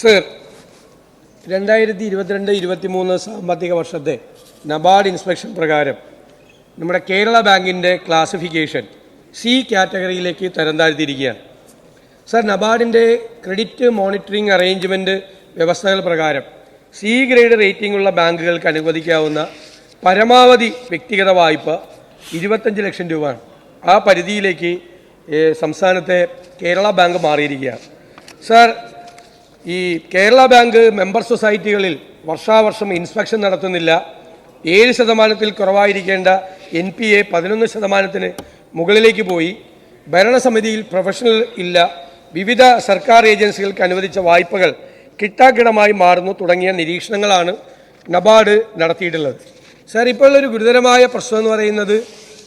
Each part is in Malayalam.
സർ രണ്ടായിരത്തി ഇരുപത്തിരണ്ട് ഇരുപത്തിമൂന്ന് സാമ്പത്തിക വർഷത്തെ നബാർഡ് ഇൻസ്പെക്ഷൻ പ്രകാരം നമ്മുടെ കേരള ബാങ്കിന്റെ ക്ലാസിഫിക്കേഷൻ സി കാറ്റഗറിയിലേക്ക് തരം താഴ്ത്തിയിരിക്കുകയാണ് സർ നബാർഡിന്റെ ക്രെഡിറ്റ് മോണിറ്ററിംഗ് അറേഞ്ച്മെന്റ് വ്യവസ്ഥകൾ പ്രകാരം സി ഗ്രേഡ് റേറ്റിംഗ് ഉള്ള ബാങ്കുകൾക്ക് അനുവദിക്കാവുന്ന പരമാവധി വ്യക്തിഗത വായ്പ ഇരുപത്തഞ്ച് ലക്ഷം രൂപയാണ്. ആ പരിധിയിലേക്ക് സംസ്ഥാനത്തെ കേരള ബാങ്ക് മാറിയിരിക്കുകയാണ്. സർ ഈ കേരള ബാങ്ക് മെമ്പർ സൊസൈറ്റികളിൽ വർഷാവർഷം ഇൻസ്പെക്ഷൻ നടത്തുന്നില്ല. ഏഴ് ശതമാനത്തിൽ കുറവായിരിക്കേണ്ട എൻ പി എ പതിനൊന്ന് ശതമാനത്തിന് മുകളിലേക്ക് പോയി. ഭരണസമിതിയിൽ പ്രൊഫഷണൽ ഇല്ല. വിവിധ സർക്കാർ ഏജൻസികൾക്ക് അനുവദിച്ച വായ്പകൾ കിട്ടാക്കിടമായി മാറുന്നു തുടങ്ങിയ നിരീക്ഷണങ്ങളാണ് നബാർഡ് നടത്തിയിട്ടുള്ളത്. സർ ഇപ്പോൾ ഒരു ഗുരുതരമായ പ്രശ്നം എന്ന് പറയുന്നത്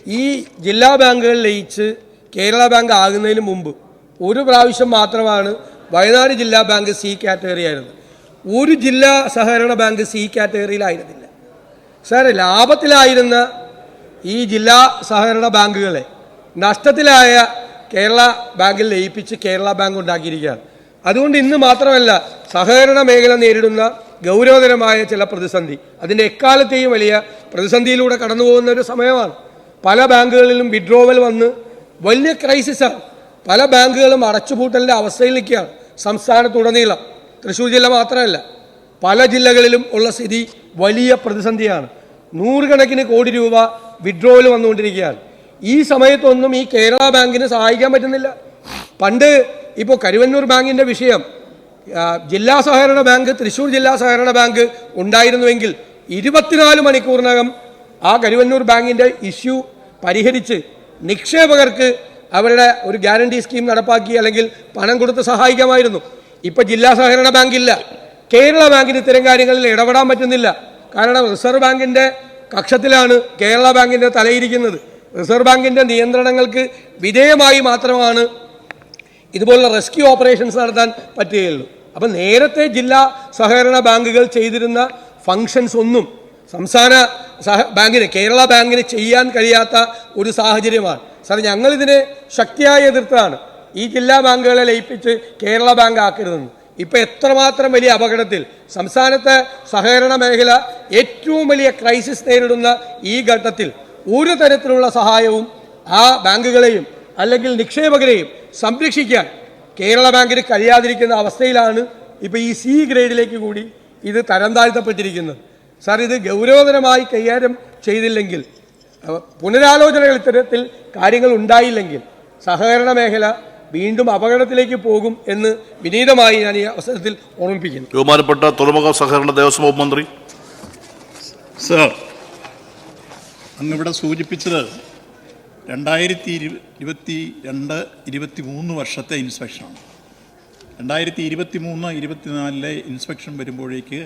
ഈ ജില്ലാ ബാങ്കുകൾ ലയിച്ച് കേരള ബാങ്ക് ആകുന്നതിന് മുമ്പ് ഒരു പ്രാവശ്യം മാത്രമാണ് വയനാട് ജില്ലാ ബാങ്ക് സി കാറ്റഗറി ആയിരുന്നു. ഒരു ജില്ലാ സഹകരണ ബാങ്ക് സി കാറ്റഗറിയിലായിരുന്നില്ല. സാർ ലാഭത്തിലായിരുന്ന ഈ ജില്ലാ സഹകരണ ബാങ്കുകളെ നഷ്ടത്തിലായ കേരള ബാങ്കിൽ ലയിപ്പിച്ച് കേരള ബാങ്ക് ഉണ്ടാക്കിയിരിക്കുകയാണ്. അതുകൊണ്ട് ഇന്ന് മാത്രമല്ല സഹകരണ മേഖല നേരിടുന്ന ഗൗരവതരമായ ചില പ്രതിസന്ധി. അതിന്റെ എക്കാലത്തെയും വലിയ പ്രതിസന്ധിയിലൂടെ കടന്നു പോകുന്ന ഒരു സമയമാണ്. പല ബാങ്കുകളിലും വിഡ്രോവൽ വന്ന് വലിയ ക്രൈസിസാണ് പല ബാങ്കുകളും അടച്ചുപൂട്ടലിന്റെ അവസ്ഥയിലേക്കാണ് സംസ്ഥാനത്തുടനീളം. തൃശ്ശൂർ ജില്ല മാത്രമല്ല പല ജില്ലകളിലും ഉള്ള സ്ഥിതി വലിയ പ്രതിസന്ധിയാണ്. നൂറുകണക്കിന് കോടി രൂപ വിഡ്രോവൽ വന്നുകൊണ്ടിരിക്കുകയാണ്. ഈ സമയത്തൊന്നും ഈ കേരള ബാങ്കിന് സഹായിക്കാൻ പറ്റുന്നില്ല. പണ്ട് ഇപ്പോൾ കരുവന്നൂർ ബാങ്കിന്റെ വിഷയം ജില്ലാ സഹകരണ ബാങ്ക് തൃശ്ശൂർ ജില്ലാ സഹകരണ ബാങ്ക് ഉണ്ടായിരുന്നുവെങ്കിൽ ഇരുപത്തിനാല് മണിക്കൂറിനകം ആ കരുവന്നൂർ ബാങ്കിന്റെ ഇഷ്യൂ പരിഹരിച്ച് നിക്ഷേപകർക്ക് അവരുടെ ഒരു ഗ്യാരണ്ടി സ്കീം നടപ്പാക്കി അല്ലെങ്കിൽ പണം കൊടുത്ത് സഹായിക്കാമായിരുന്നു. ഇപ്പൊ ജില്ലാ സഹകരണ ബാങ്ക് ഇല്ല. കേരള ബാങ്കിന് ഇത്തരം കാര്യങ്ങളിൽ ഇടപെടാൻ പറ്റുന്നില്ല. കാരണം റിസർവ് ബാങ്കിന്റെ കക്ഷത്തിലാണ് കേരള ബാങ്കിന്റെ തലയിരിക്കുന്നത്. റിസർവ് ബാങ്കിന്റെ നിയന്ത്രണങ്ങൾക്ക് വിധേയമായി മാത്രമാണ് ഇതുപോലുള്ള റെസ്ക്യൂ ഓപ്പറേഷൻസ് നടത്താൻ പറ്റുകയുള്ളൂ. അപ്പം നേരത്തെ ജില്ലാ സഹകരണ ബാങ്കുകൾ ചെയ്തിരുന്ന ഫങ്ഷൻസ് ഒന്നും സംസ്ഥാന സഹ ബാങ്കിന് കേരള ബാങ്കിന് ചെയ്യാൻ കഴിയാത്ത ഒരു സാഹചര്യമാണ്. സാർ ഞങ്ങളിതിനെ ശക്തിയായി എതിർത്തതാണ്. ഈ ജില്ലാ ബാങ്കുകളെ ലയിപ്പിച്ച് കേരള ബാങ്ക് ആക്കരുതെന്ന്. ഇപ്പം എത്രമാത്രം വലിയ അപകടത്തിൽ സംസ്ഥാനത്തെ സഹകരണ മേഖല ഏറ്റവും വലിയ ക്രൈസിസ് നേരിടുന്ന ഈ ഘട്ടത്തിൽ ഒരു തരത്തിലുള്ള സഹായവും ആ ബാങ്കുകളെയും അല്ലെങ്കിൽ നിക്ഷേപകരെയും സംരക്ഷിക്കാൻ കേരള ബാങ്കിന് കഴിയാതിരിക്കുന്ന അവസ്ഥയിലാണ് ഇപ്പോൾ ഈ സി ഗ്രേഡിലേക്ക് കൂടി ഇത് തരം താഴ്ത്തപ്പെട്ടിരിക്കുന്നത്. സാർ ഇത് ഗൗരവതരമായി കൈകാര്യം ചെയ്തില്ലെങ്കിൽ പുനരാലോചനകൾ ഇത്തരത്തിൽ കാര്യങ്ങൾ ഉണ്ടായില്ലെങ്കിൽ സഹകരണ മേഖല വീണ്ടും അപകടത്തിലേക്ക് പോകും എന്ന് വിനീതമായി ഞാൻ ഈ അവസരത്തിൽ ഓർമ്മിപ്പിക്കുന്നു. ബഹുമാനപ്പെട്ട തുറമുഖ സഹകരണ ദേവസ്വം വകുപ്പ് മന്ത്രി. സർ അങ്ങിവിടെ സൂചിപ്പിച്ചത് രണ്ടായിരത്തി ഇരു ഇരുപത്തി രണ്ട് ഇരുപത്തി മൂന്ന് വർഷത്തെ ഇൻസ്പെക്ഷനാണ് രണ്ടായിരത്തി ഇരുപത്തി മൂന്ന് ഇരുപത്തിനാലിലെ ഇൻസ്പെക്ഷൻ വരുമ്പോഴേക്ക്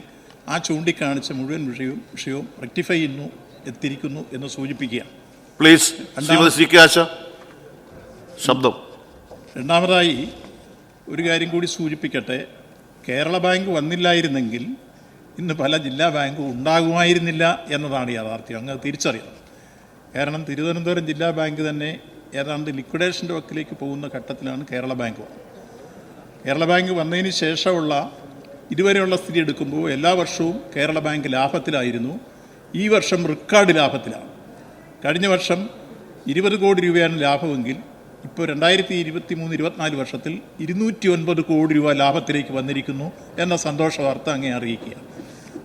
ആ ചൂണ്ടിക്കാണിച്ച മുഴുവൻ വിഷയവും വിഷയവും റെക്ടിഫൈ ചെയ്യുന്നു എത്തിയിരിക്കുന്നു എന്ന് സൂചിപ്പിക്കുകയാണ് പ്ലീസ് ശബ്ദം. രണ്ടാമതായി ഒരു കാര്യം കൂടി സൂചിപ്പിക്കട്ടെ. കേരള ബാങ്ക് വന്നില്ലായിരുന്നെങ്കിൽ ഇന്ന് പല ജില്ലാ ബാങ്കും ഉണ്ടാകുമായിരുന്നില്ല എന്നതാണ് യാഥാർത്ഥ്യം. അങ്ങ് തിരിച്ചറിയണം. കാരണം തിരുവനന്തപുരം ജില്ലാ ബാങ്ക് തന്നെ ഏതാണ്ട് ലിക്വിഡേഷന്റെ വക്കിലേക്ക് പോകുന്ന ഘട്ടത്തിലാണ് കേരള ബാങ്ക് കേരള ബാങ്ക് വന്നതിന് ശേഷമുള്ള ഇതുവരെയുള്ള സ്ഥിതി എടുക്കുമ്പോൾ എല്ലാ വർഷവും കേരള ബാങ്ക് ലാഭത്തിലായിരുന്നു. ഈ വർഷം റിക്കാർഡ് ലാഭത്തിലാണ്. കഴിഞ്ഞ വർഷം ഇരുപത് കോടി രൂപയാണ് ലാഭമെങ്കിൽ ഇപ്പോൾ രണ്ടായിരത്തി ഇരുപത്തി മൂന്ന് ഇരുപത്തിനാല് വർഷത്തിൽ ഇരുന്നൂറ്റി ഒൻപത് കോടി രൂപ ലാഭത്തിലേക്ക് വന്നിരിക്കുന്നു എന്ന സന്തോഷ വാർത്ത അങ്ങേ അറിയിക്കുക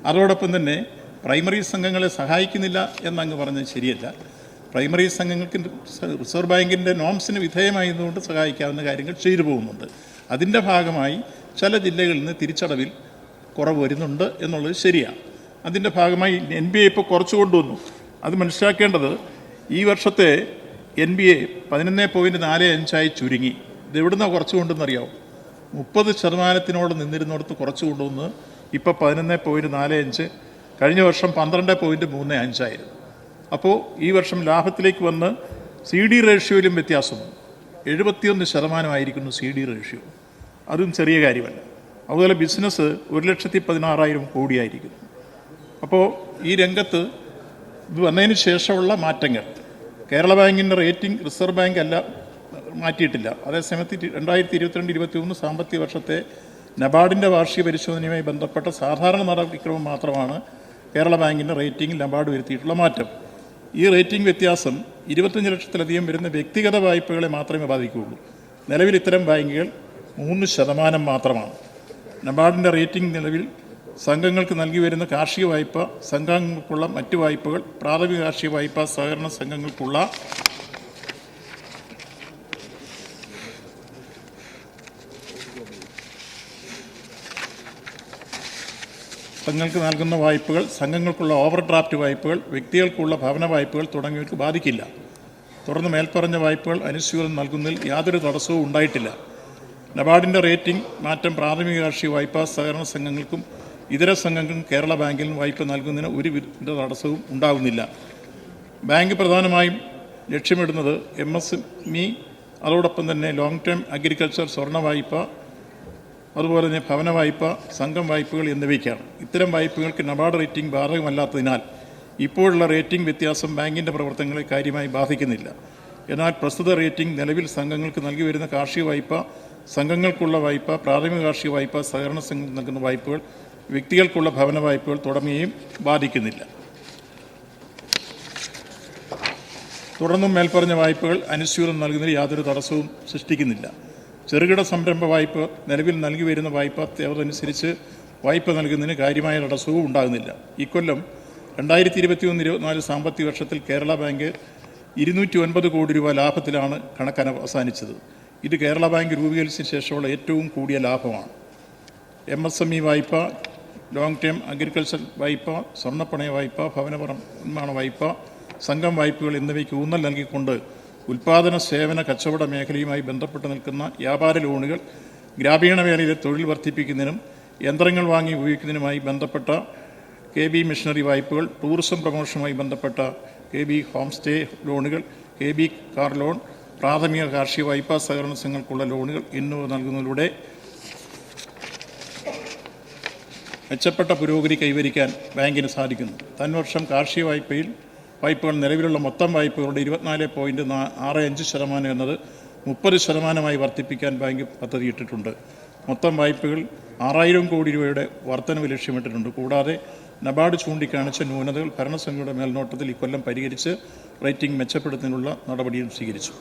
അതോടൊപ്പം തന്നെ പ്രൈമറി സംഘങ്ങളെ സഹായിക്കുന്നില്ല എന്നങ്ങ് പറഞ്ഞത് ശരിയല്ല. പ്രൈമറി സംഘങ്ങൾക്ക് റിസർവ് ബാങ്കിന്റെ നോംസിന് വിധേയമായതുകൊണ്ട് സഹായിക്കാവുന്ന കാര്യങ്ങൾ ചെയ്തു പോകുന്നുണ്ട്. അതിന്റെ ഭാഗമായി ചില ജില്ലകളിൽ നിന്ന് തിരിച്ചടവിൽ കുറവ് വരുന്നുണ്ട് എന്നുള്ളത് ശരിയാണ്. അതിന്റെ ഭാഗമായി എൻ ബി എ ഇപ്പോൾ കുറച്ച് കൊണ്ടുവന്നു. അത് മനസ്സിലാക്കേണ്ടത് ഈ വർഷത്തെ എൻ ബി എ പതിനൊന്ന് പോയിന്റ് നാല് അഞ്ചായി ചുരുങ്ങി. ഇത് എവിടുന്നാണ് കുറച്ച് കൊണ്ടെന്നറിയാമോ മുപ്പത് ശതമാനത്തിനോട് നിന്നിരുന്നിടത്ത് കുറച്ച് കൊണ്ടുവന്ന് ഇപ്പോൾ പതിനൊന്ന് പോയിന്റ് നാല് അഞ്ച് കഴിഞ്ഞ വർഷം പന്ത്രണ്ട് പോയിന്റ് മൂന്ന് അഞ്ചായിരുന്നു. അപ്പോൾ ഈ വർഷം ലാഭത്തിലേക്ക് വന്ന് സി ഡി റേഷ്യോയിലും വ്യത്യാസമുണ്ട്. എഴുപത്തിയൊന്ന് ശതമാനമായിരിക്കുന്നു സി ഡി റേഷ്യോ അതും ചെറിയ കാര്യമല്ല. അതുപോലെ ബിസിനസ് ഒരു ലക്ഷത്തി പതിനാറായിരം കോടിയായിരിക്കുന്നു. അപ്പോൾ ഈ രംഗത്ത് ഇത് വന്നതിന് ശേഷമുള്ള മാറ്റങ്ങൾ. കേരള ബാങ്കിന്റെ റേറ്റിംഗ് റിസർവ് ബാങ്ക് അല്ല മാറ്റിയിട്ടില്ല. അതേസമയത്ത് രണ്ടായിരത്തി ഇരുപത്തിരണ്ട് ഇരുപത്തി മൂന്ന് സാമ്പത്തിക വർഷത്തെ നബാർഡിന്റെ വാർഷിക പരിശോധനയുമായി ബന്ധപ്പെട്ട സാധാരണ നടപടിക്രമം മാത്രമാണ് കേരള ബാങ്കിന്റെ റേറ്റിംഗിൽ നബാർഡ് വരുത്തിയിട്ടുള്ള മാറ്റം. ഈ റേറ്റിംഗ് വ്യത്യാസം ഇരുപത്തഞ്ച് ലക്ഷത്തിലധികം വരുന്ന വ്യക്തിഗത വായ്പകളെ മാത്രമേ ബാധിക്കുകയുള്ളൂ. നിലവിൽ ഇത്തരം ബാങ്കുകൾ മൂന്ന് ശതമാനം മാത്രമാണ്. നബാർഡിന്റെ റേറ്റിംഗ് നിലവിൽ സംഘങ്ങൾക്ക് നൽകി വരുന്ന കാർഷിക വായ്പ സംഘങ്ങൾക്കുള്ള മറ്റ് വായ്പകൾ പ്രാഥമിക കാർഷിക വായ്പ സഹകരണ സംഘങ്ങൾക്കുള്ള സംഘങ്ങൾക്ക് നൽകുന്ന വായ്പകൾ സംഘങ്ങൾക്കുള്ള ഓവർ ഡ്രാഫ്റ്റ് വായ്പകൾ വ്യക്തികൾക്കുള്ള ഭവന വായ്പകൾ തുടങ്ങിയവർക്ക് ബാധിക്കില്ല. തുടർന്ന് മേൽപ്പറഞ്ഞ വായ്പകൾ അനുസ്യൂതം നൽകുന്നതിൽ യാതൊരു തടസ്സവും ഉണ്ടായിട്ടില്ല. നബാർഡിന്റെ റേറ്റിംഗ് മാറ്റം പ്രാഥമിക കാർഷിക വായ്പാ സഹകരണ സംഘങ്ങൾക്കും ഇതര സംഘങ്ങൾ കേരള ബാങ്കിൽ വായ്പ നൽകുന്നതിന് ഒരു വിധ തടസ്സവും ഉണ്ടാകുന്നില്ല. ബാങ്ക് പ്രധാനമായും ലക്ഷ്യമിടുന്നത് എം എസ് എം ഇ അതോടൊപ്പം തന്നെ ലോങ് ടേം അഗ്രികൾച്ചർ സ്വർണ വായ്പ അതുപോലെ തന്നെ ഭവന വായ്പ സംഘം വായ്പകൾ എന്നിവയ്ക്കാണ്. ഇത്തരം വായ്പകൾക്ക് നബാർഡ് റേറ്റിംഗ് ബാധകമല്ലാത്തതിനാൽ ഇപ്പോഴുള്ള റേറ്റിംഗ് വ്യത്യാസം ബാങ്കിന്റെ പ്രവർത്തനങ്ങളെ കാര്യമായി ബാധിക്കുന്നില്ല. എന്നാൽ പ്രസ്തുത റേറ്റിംഗ് നിലവിൽ സംഘങ്ങൾക്ക് നൽകി വരുന്ന കാർഷിക വായ്പ സംഘങ്ങൾക്കുള്ള വായ്പ പ്രാഥമിക കാർഷിക വായ്പ സഹകരണ സംഘം നൽകുന്ന വായ്പകൾ വ്യക്തികൾക്കുള്ള ഭവന വായ്പകൾ തുടങ്ങിയും ബാധിക്കുന്നില്ല. തുടർന്നും മേൽപ്പറഞ്ഞ വായ്പകൾ അനുസ്യൂതം നൽകുന്നതിൽ യാതൊരു തടസ്സവും സൃഷ്ടിക്കുന്നില്ല. ചെറുകിട സംരംഭ വായ്പ നിലവിൽ നൽകി വരുന്ന വായ്പ അതനുസരിച്ച് വായ്പ നൽകുന്നതിന് കാര്യമായ തടസ്സവും ഉണ്ടാകുന്നില്ല. ഇക്കൊല്ലം രണ്ടായിരത്തി ഇരുപത്തി ഒന്ന് ഇരുപത്തിനാല് സാമ്പത്തിക വർഷത്തിൽ കേരള ബാങ്ക് ഇരുന്നൂറ്റി ഒൻപത് കോടി രൂപ ലാഭത്തിലാണ് കണക്കന അവസാനിച്ചത്. ഇത് കേരള ബാങ്ക് രൂപീകരിച്ചതിന് ശേഷമുള്ള ഏറ്റവും കൂടിയ ലാഭമാണ്. എം എസ് എം ഇ വായ്പ ലോങ് ടേം അഗ്രികൾച്ചർ വായ്പ സ്വർണപ്പണയ വായ്പ ഭവന നിർമ്മാണ വായ്പ സംഘം വായ്പകൾ എന്നിവയ്ക്ക് ഊന്നൽ നൽകിക്കൊണ്ട് ഉൽപ്പാദന സേവന കച്ചവട മേഖലയുമായി ബന്ധപ്പെട്ട് നിൽക്കുന്ന വ്യാപാര ലോണുകൾ ഗ്രാമീണ മേഖലയിലെ തൊഴിൽ വർദ്ധിപ്പിക്കുന്നതിനും യന്ത്രങ്ങൾ വാങ്ങി ഉപയോഗിക്കുന്നതിനുമായി ബന്ധപ്പെട്ട കെ ബി മിഷണറി വായ്പകൾ ടൂറിസം പ്രൊമോഷനുമായി ബന്ധപ്പെട്ട കെ ബി ഹോം സ്റ്റേ ലോണുകൾ കെ ബി കാർ ലോൺ പ്രാഥമിക കാർഷിക വായ്പാ സഹകരണ സംഘങ്ങൾക്കുള്ള ലോണുകൾ എന്നിവ നൽകുന്നതിലൂടെ മെച്ചപ്പെട്ട പുരോഗതി കൈവരിക്കാൻ ബാങ്കിന് സാധിക്കുന്നു. തൻവർഷം കാർഷിക വായ്പയിൽ വായ്പകൾ നിലവിലുള്ള മൊത്തം വായ്പകളുടെ ഇരുപത്തിനാല് പോയിന്റ് ആറ് അഞ്ച് ശതമാനം എന്നത് മുപ്പത് ശതമാനമായി വർദ്ധിപ്പിക്കാൻ ബാങ്ക് പദ്ധതിയിട്ടിട്ടുണ്ട്. മൊത്തം വായ്പകൾ ആറായിരം കോടി രൂപയുടെ വർധനവ് ലക്ഷ്യമിട്ടിട്ടുണ്ട്. കൂടാതെ നബാർഡ് ചൂണ്ടിക്കാണിച്ച ന്യൂനതകൾ ഭരണസംഘയുടെ മേൽനോട്ടത്തിൽ ഇക്കൊല്ലം പരിഹരിച്ച് റേറ്റിംഗ് മെച്ചപ്പെടുത്തുന്നതിനുള്ള നടപടിയും സ്വീകരിച്ചു.